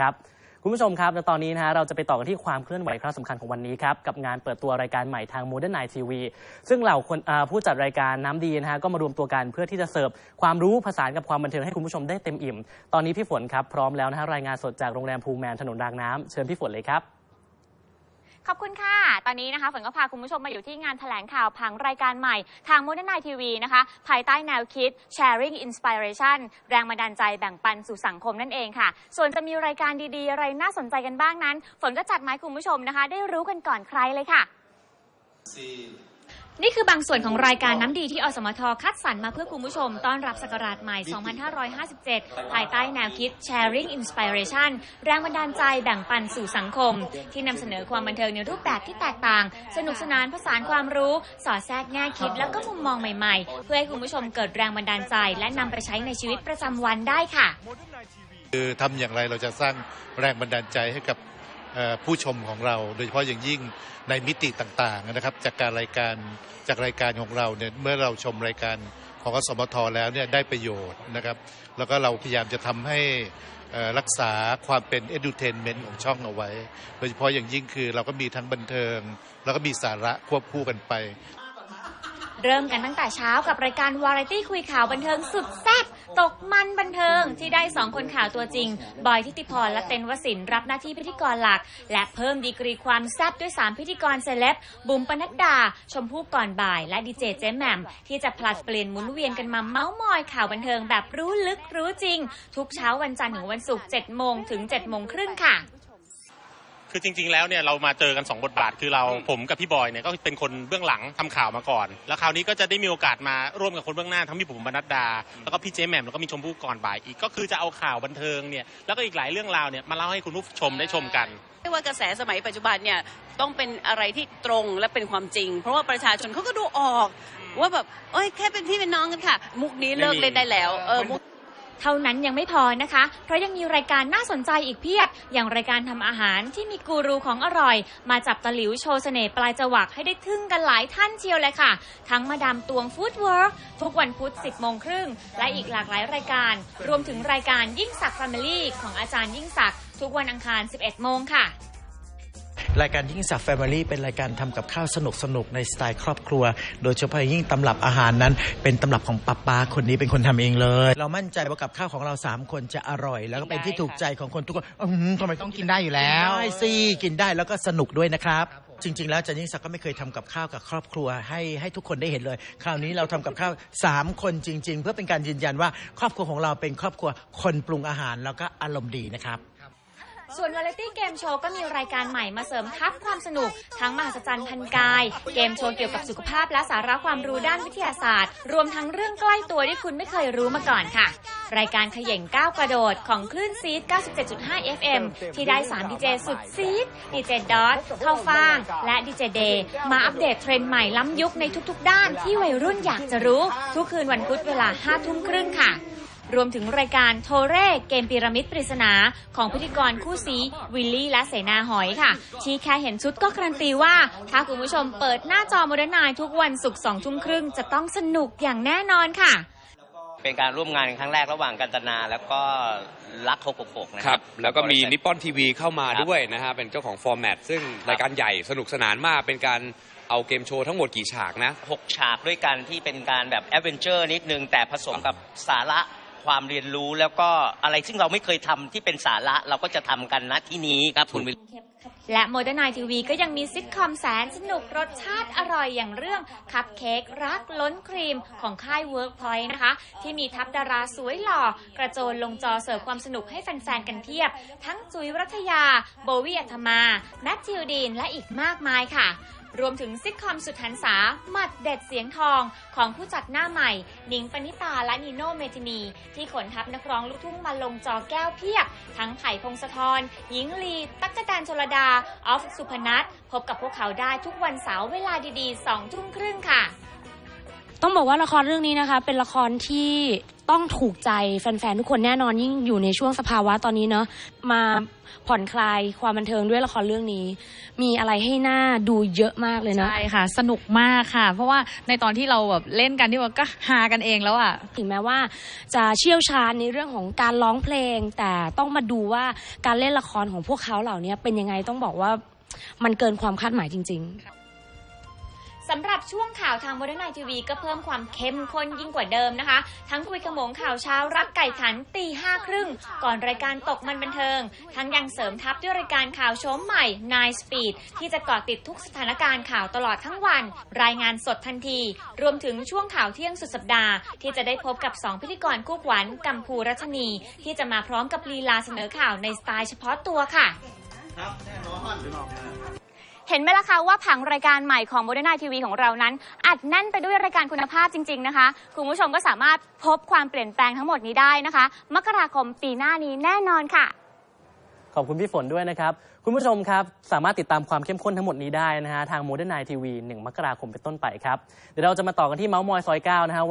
ครับคุณผู้ชมครับและตอนนี้นะฮะเราจะไปต่อกันที่ความเคลื่อนไหวครั้งสำคัญของวันนี้ครับ กับงานเปิดตัวรายการใหม่ทาง Modern Night TV ซึ่งเหล่าคนอ่าผู้จัดรายการน้ำดีนะฮะก็มารวมตัวกันเพื่อที่จะเสิร์ฟความรู้ผสานกับความบันเทิงให้คุณผู้ชมได้เต็มอิ่ม ตอนนี้พี่ฝนครับพร้อมแล้วนะฮะรายงานสดจากโรงแรมพูแมนถนนรางน้ำเชิญพี่ฝนเลยครับ ขอบคุณค่ะ ตอนนี้นะคะฝนก็พาคุณผู้ชมมาอยู่ที่งานแถลงข่าวผังรายการใหม่ ทาง Modern Night TV นะคะ ภายใต้แนวคิด Sharing Inspiration แรงบันดาลใจแบ่งปันสู่สังคมนั่นเองค่ะ ส่วนจะมีรายการดีๆ อะไรน่าสนใจกันบ้างนั้น ฝนก็จัดมาให้คุณผู้ชมนะคะ ได้รู้กันก่อนใครเลยค่ะ นี่คือบางส่วนของรายการน้ำดีที่อสมทคัดสรรมาเพื่อคุณผู้ชมต้อนรับศักราชใหม่ 2557 ภายใต้แนวคิด Sharing Inspiration แรงบันดาลใจแบ่งปันสู่สังคม ที่นำเสนอความบันเทิงในรูปแบบที่แตกต่าง สนุกสนานผสานความรู้ สอดแทรกแง่คิดแล้วก็มุมมองใหม่ๆ เพื่อให้คุณผู้ชมเกิดแรงบันดาลใจ และนำไปใช้ในชีวิตประจำวันได้ค่ะ คือทำอย่างไรเราจะสร้างแรงบันดาลใจให้กับ ผู้ชมของเรา โดยเฉพาะอย่างยิ่งในมิติต่างๆนะครับ จากการรายการจากรายการของเราเนี่ยเมื่อเราชมรายการของกสมทแล้วเนี่ยได้ประโยชน์นะครับ แล้วก็เราพยายามจะทำให้รักษาความเป็น edutainment ของช่องเอาไว้ โดยเฉพาะอย่างยิ่งคือเราก็มีทั้งบันเทิง แล้วก็มีสาระควบคู่กันไป เริ่มกันตั้งแต่เช้ากับรายการวาไรตี้คุยข่าวบันเทิงสุดแซ่บตกมันบันเทิงที่ได้สองคนข่าวตัวจริง บอยทิติพรและเต็นวสินรับหน้าที่พิธีกรหลัก และเพิ่มดีกรีความแซ่บด้วย 3 พิธีกรเซเลบบุ๋มปนัดดา ชมพู่ก่อนบ่าย และดีเจเจแหม่ม ที่จะผลัดเปลี่ยนหมุนเวียนกันมาเมาส์มอยข่าวบันเทิงแบบรู้ลึกรู้จริง ทุกเช้าวันจันทร์ถึงวันศุกร์7โมงถึง7โมงครึ่งค่ะ คือจริงๆแล้วเนี่ยเรามาเจอกัน 2 บทบาทคือเราผมกับพี่บอยเนี่ยก็เป็นคนเบื้องหลังทำข่าวมาก่อน แล้วคราวนี้ก็จะได้มีโอกาสมาร่วมกับคนเบื้องหน้าทั้งพี่ผมบรรณัดดา แล้วก็พี่เจมแหม่มแล้วก็มีชมพู่ก่อนบ่ายอีกก็คือจะเอาข่าวบันเทิงเนี่ยแล้วก็อีกหลายเรื่องราวเนี่ยมาเล่าให้คุณผู้ชมได้ชมกันไม่ว่ากระแสสมัยปัจจุบันเนี่ยต้องเป็นอะไรที่ตรงและเป็นความจริง เพราะว่าประชาชนเขาก็ดูออก ว่าแบบเอ้ยแค่เป็นพี่เป็นน้องกันค่ะ มุกนี้เลิกเล่นได้แล้วเออมุก เท่านั้นยังไม่พอนะคะ เพราะยังมีรายการน่าสนใจอีกเพียบ อย่างรายการทำอาหารที่มีกูรูของอร่อย มาจับตะหลิวโชว์เสน่ห์ปลายจวักให้ได้ทึ่งกันหลายท่านเชียวเลยค่ะ ทั้งมาดามตวงฟู้ดเวิร์กทุกวันพุธ 10โมงครึ่ง และอีกหลากหลายรายการ รวมถึงรายการยิ่งศักดิ์แฟมิลี่ของอาจารย์ยิ่งศักดิ์ทุกวันอังคาร 11โมงค่ะ รายการยิ่งสักแฟมิลี่เป็นรายการทำกับข้าวสนุกสนุกๆในสไตล์ครอบครัว โดยเฉพาะยิ่งตำรับอาหารนั้น เป็นตำรับของป้าป้าคนนี้เป็นคนทำเองเลย เรามั่นใจว่ากับข้าวของเราสามคนจะอร่อย แล้วก็เป็นที่ถูกใจของคนทุกคนอื้อหือทำไมต้องกินได้อยู่แล้วได้สิกินได้แล้วก็สนุกด้วยนะครับจริง ๆ แล้วอาจันยิ่งศักดิ์ก็ไม่เคยทำกับข้าวกับครอบครัวให้ให้ทุกคนได้เห็นเลย คราวนี้เราทำกับข้าวสามคนจริง ๆ เพื่อเป็นการยืนยันว่าครอบครัวของเราเป็นครอบครัวคนปรุงอาหารแล้วก็อารมณ์ดีนะครับ ส่วนวาไรตี้เกมโชว์ก็มีรายการใหม่มาเสริมทัพความสนุก ทั้งมหัศจรรย์พันกาย เกมโชว์เกี่ยวกับสุขภาพและสาระความรู้ด้านวิทยาศาสตร์ รวมทั้งเรื่องใกล้ตัวที่คุณไม่เคยรู้มาก่อนค่ะ รายการขย่งก้าวกระโดดของคลื่นซีด 97.5 FM ที่ได้3ดีเจสุดซีดดีเจดอทเข้าฟ่าง และดีเจเดย์มาอัปเดตเทรนด์ใหม่ล้ำยุคในทุกๆ ด้านที่วัยรุ่นอยากจะรู้ ทุกคืนวันพุธเวลา5ทุ่มครึ่งค่ะ รวมถึงรายการโทเร่เกมพีระมิดปริศนา ของพิธีกรคู่ซีวิลลี่และเสนาหอยค่ะ ที่แค่เห็นชุดก็การันตีว่า ถ้าคุณผู้ชมเปิดหน้าจอโมเดิร์นไนทุกวันศุกร์สองทุ่มครึ่งจะต้องสนุกอย่างแน่นอนค่ะเป็นการร่วมงานครั้งแรกระหว่างกันตนาแล้วก็รักโคกโกกนะคครัรับบแล้วก็มีนิปปอนทีวีเข้ามาครับด้วยนะฮะ เป็นเจ้าของฟอร์แมต ซึ่งรายการใหญ่สนุกสนานมาก เป็นการเอาเกมโชว์ทั้งหมดกี่ฉากนะหกฉากด้วยกันที่เป็นการแบบแอดเวนเจอร์นิดนึง แต่ผสมกับสาระ ความเรียนรู้แล้วก็อะไรซึ่งเราไม่เคยทำที่เป็นสาระเราก็จะทำกันณที่นี้ครับคุณวิลและโมเดิร์นไนทีวีก็ยังมีซิทคอมแสนสนุกรสชาติอร่อยอย่างเรื่องคัพเค้กรักล้นครีมของค่าย Workpoint นะคะ ที่มีทัพดาราสวยหล่อ กระโจนลงจอเสิร์ฟความสนุกให้แฟนๆ กันเพียบ ทั้งจุ๋ยรัตยา โบวี่อัธมา แมทธิวดีนและอีกมากมายค่ะ รวมถึงซิทคอมสุดหันษาหมัดเด็ดเสียงทองของผู้จัดหน้าใหม่หนิงปณิตาและนิโนเมทินี ที่ขนทัพนักร้องลูกทุ่งมาลงจอแก้วเพียบ ทั้งไผ่พงศธรหญิงลี ตั๊กกะแตนชลดา ออฟสุพนัทพบกับพวกเขาได้ทุกวันเสาร์เวลาดีๆ2ทุ่มครึ่งค่ะ ต้องบอกว่าละครเรื่องนี้นะคะ เป็นละครที่ ต้องถูกใจแฟนๆ ทุกคนแน่นอนยิ่งอยู่ในช่วงสภาวะตอนนี้เนอะมาผ่อนคลายความบันเทิงด้วยละครเรื่องนี้ มีอะไรให้หน้าดูเยอะมากเลยนะใช่ค่ะ สนุกมากค่ะ เพราะว่าในตอนที่เราแบบเล่นกันที่ว่าก็ฮากันเองแล้วอะถึงแม้ว่าจะเชี่ยวชาญในเรื่องของการร้องเพลง แต่ต้องมาดูว่าการเล่นละครของพวกเขาเหล่านี้เป็นยังไงต้องบอกว่ามันเกินความคาดหมายจริง ๆ สำหรับช่วงข่าวทางบนไนทีวีก็เพิ่มความเข้มข้นยิ่งกว่าเดิมนะคะ ทั้งคุยขโมงข่าวเช้ารับไก่ขันตีห้าครึ่งก่อนรายการตกมันบันเทิง ทั้งยังเสริมทัพด้วยรายการข่าวโชมใหม่ Nine Speed ที่จะเกาะติดทุกสถานการณ์ข่าวตลอดทั้งวัน รายงานสดทันที รวมถึงช่วงข่าวเที่ยงสุดสัปดาห์ ที่จะได้พบกับ 2 พิธีกรคู่ขวัญกัมพูรัชนี ที่จะมาพร้อมกับลีลาเสนอข่าวในสไตล์เฉพาะตัวค่ะ เห็นไหมล่ะคะว่าผังรายการใหม่ของโมเดิร์นไนทีวีของเรานั้น อัดแน่นไปด้วยรายการคุณภาพจริง ๆ นะคะ คุณผู้ชมก็สามารถพบความเปลี่ยนแปลงทั้งหมดนี้ได้นะคะ มกราคมปีหน้านี้แน่นอนค่ะ ขอบคุณพี่ฝนด้วยนะครับ คุณผู้ชมครับ สามารถติดตามความเข้มข้นทั้งหมดนี้ได้นะฮะ ทาง Modern Night TV 1 มกราคมเป็นต้นไปครับ เดี๋ยวเราจะมาต่อกันที่เมาส์มอยซอย9นะฮะ